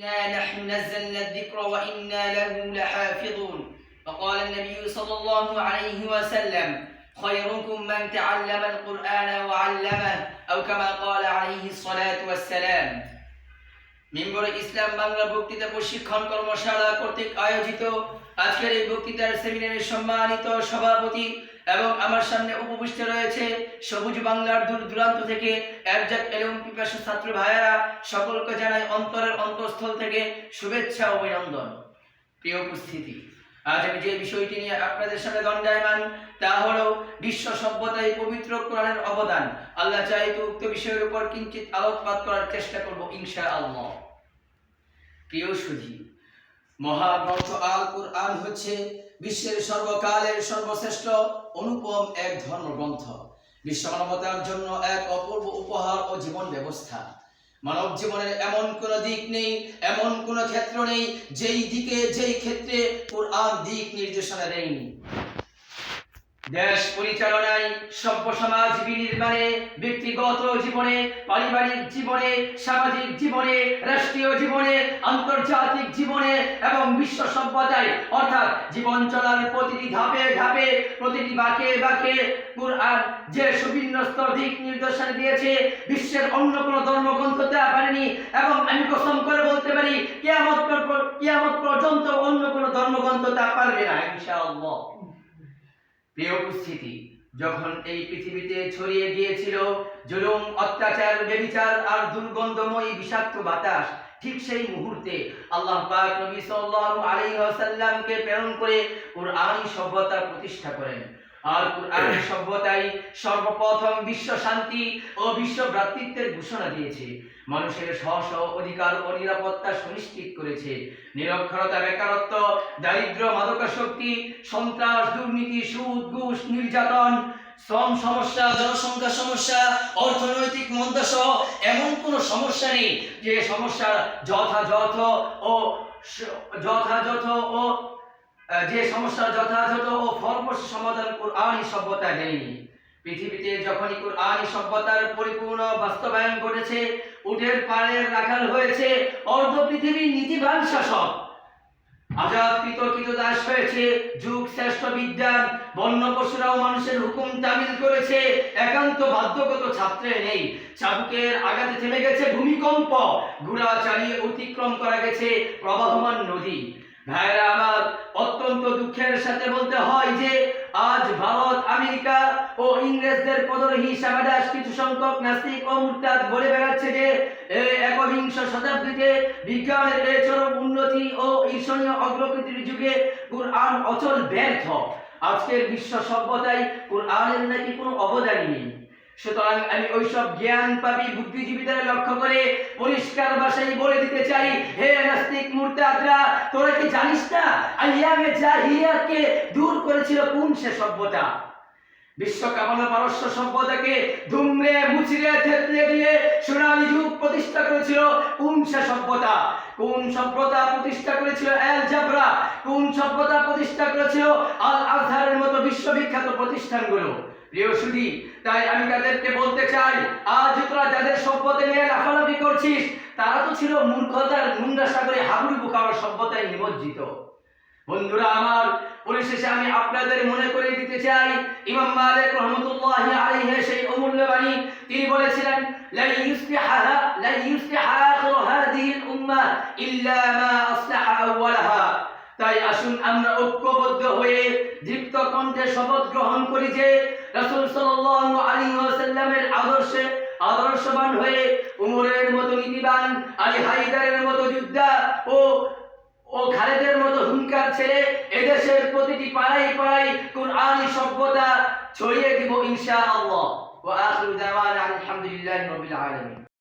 إنا نحن نزلنا الذكر وإنا له لحافظون. وقال النبي صلى الله عليه وسلم خيركم من تعلم القرآن وعلمه أو كما قال عليه الصلاة والسلام. মিম্বর ইসলাম বাংলা বক্তৃতা প্রশিক্ষণ কর্মশালা কর্তৃক আয়োজিত। আজকের এই বক্তৃতার সেমিনারের সম্মানিত সভাপতি এবং আমার সামনে উপবিষ্ট রয়েছে সবুজ বাংলার দূর দূরান্ত থেকে একজাক এবং পিপাসু ছাত্র ভাইয়ারা, সকলকে জানাই অন্তরের অন্তঃস্থল থেকে শুভেচ্ছা অভিনন্দন। প্রিয় উপস্থিতি। আজ আমি যে বিষয়টি নিয়ে আপনাদের সামনে দণ্ডায়মান, তা হলো বিশ্ব সভ্যতায় পবিত্র কোরআনের অবদান। আল্লাহ চাইতো উক্ত বিষয়ের উপর কিঞ্চিত আলোকপাত করার চেষ্টা করব ইনশা আল্লাহ প্রিয় সুধী, মহাগ্রন্থ আল কুরআন হচ্ছে বিশ্বের সর্বকালের সর্বশ্রেষ্ঠ অনুপম এক ধর্মগ্রন্থ। বিশ্ব মানবতার জন্য এক অপূর্ব উপহার ও জীবন ব্যবস্থা। মানব জীবনের এমন কোন দিক নেই, এমন কোন ক্ষেত্র নেই, যেই দিকে, যেই ক্ষেত্রে কোরআন দিক নির্দেশনা দেয়নি। দেশ পরিচালনায় সভ্য সমাজ বিনির্মাণে, ব্যক্তিগত জীবনে, পারিবারিক জীবনে, সামাজিক জীবনে, রাষ্ট্রীয় জীবনে, আন্তর্জাতিক জীবনে এবং বিশ্ব সভ্যতায়, অর্থাৎ জীবন চলার প্রতিটি ধাপে ধাপে, প্রতিটি বাঁকে বাঁকে কুরআন যে সুবিন্যস্ত দিক নির্দেশনা দিয়েছে, বিশ্বের অন্য কোনো ধর্মগ্রন্থ তা পারেনি এবং আমি কসম করে বলতে পারি, কিয়ামত কিয়ামত পর্যন্ত অন্য কোনো ধর্মগ্রন্থ তা পারবে না, ইনশাআল্লাহ। উপস্থিতি যখন এই পৃথিবীতে ছড়িয়ে গিয়েছিল জুলুম, অত্যাচার, বেবিচার আর দুর্গন্ধময় বিষাক্ত বাতাস, ঠিক সেই মুহূর্তে আল্লাহ পাক নবী সাল্লাল্লাহু আলাইহি ওয়াসাল্লামকে প্রেরণ করে কুরআনি সভ্যতা প্রতিষ্ঠা করেন। আর কুরআনী সভ্যতাই সর্বপ্রথম বিশ্ব শান্তি ও বিশ্ব ভ্রাতৃত্বের ঘোষণা দিয়েছে। মানুষের স্ব স্ব অধিকার ও নিরাপত্তা সুনিশ্চিত করেছে। নিরক্ষরতা, বেকারত্ব দারিদ্র মাদকাসক্তি, সন্ত্রাস, দুর্নীতি, সুদ, ঘুষ, নির্যাতন, শ্রম সমস্যা, জনসংখ্যা সমস্যা, অর্থনৈতিক মন্দাসহ এমন কোনো সমস্যা নেই যে সমস্যার যথাযথ ও যথাযথ ও যে সমস্যার যথাযথ ও ফলপ্রসূ সমাধান কোরআনই সভ্যতা দেয়নি পৃথিবীতে যখনই কোরআনই সভ্যতার পরিপূর্ণ বাস্তবায়ন ঘটেছে, উটের পাড়ে রাখাল হয়েছে, অর্ধ পৃথিবীর নীতিবান শাসক। হয়েছে, যুগ শ্রেষ্ঠ বন্য পশুরাও মানুষের হুকুম তামিল করেছে, একান্ত বাধ্যগত ছাত্রে নেই। চাবুকের আঘাতে থেমে গেছে ভূমিকম্প ঘোড়া চালিয়ে অতিক্রম করা গেছে প্রবাহমান নদী। ভাইরা দুঃখের সাথে বলতে হয় যে, আজ ভারত, আমেরিকা ও ইংরেজদের পদরহী সামাদাস কিছু সংখ্যক নাস্তিক ও মুরতাদ বলে বেড়াচ্ছে যে একবিংশ শতাব্দীতে বিজ্ঞানের এই চরম উন্নতি ও ঈর্ষণীয় অগ্রগতির যুগে কুরআন অচল ব্যর্থ। আজকের বিশ্ব সভ্যতায় কুরআনের নাকি কোনো অবদানই নেই। সুতরাং আমি ওইসব জ্ঞান পাবি বুদ্ধিজীবীদের লক্ষ্য করে পরিষ্কার ভাষায় বলে দিতে চাই, হে নাস্তিক মুরতাদরা, তোরা কি জানিস না? আইয়ামে জাহিলিয়াতকে দূর করেছিল কোন সে সভ্যতা? বিশ্ব কামানো পারস্য সভ্যতাকে ধুমড়ে, মুচড়ে, থেতলে দিয়ে সোনালী যুগ প্রতিষ্ঠা করেছিল কোন সে সভ্যতা। কোন সভ্যতা প্রতিষ্ঠা করেছিল এল জাবরা কোন সভ্যতা প্রতিষ্ঠা করেছিল আল আজহারের মতো বিশ্ববিখ্যাত প্রতিষ্ঠানগুলো। প্রিয় সুধী, তাই আমি তাদেরকে বলতে চাই, আজ তোরা যাদের সভ্যতা নিয়ে লাফালাফি করছিস, তারা তো ছিল মূর্খতার মুন্ডা সাগরে হাবুড়ি বুকাওয়ার সভ্যতায় নিমজ্জিত। বন্ধুরা, আমার পরিশেষে আমি আপনাদের মনে করে দিতে চাই, ইমাম মালিক রহমতুল্লাহ আলাইহি সেই অমূল্য বাণী। তিনি বলেছিলেন লা ইউসলিহা লা ইউসলিহা আখির হাদিহি উম্মাহ ইল্লা মা আসলাহা আউওয়ালাহা। তাই আসুন, আমরা ঐক্যবদ্ধ হয়ে দীপ্ত কণ্ঠে শপথ গ্রহণ করি যে, রাসূল সাল্লাল্লাহু আলাইহি ওয়াসাল্লামের আদর্শে আদর্শবান হয়ে উমরের মতো নীতিবান, আলী হায়দারের মতো যোদ্ধা ও ও খালেদের মতো হুঙ্কার ছেড়ে এদেশের প্রতিটি পাড়ায় পাড়ায় কোরআন সভ্যতা ছড়িয়ে দিব ইনশাআল্লাহ। ওয়া আখিরু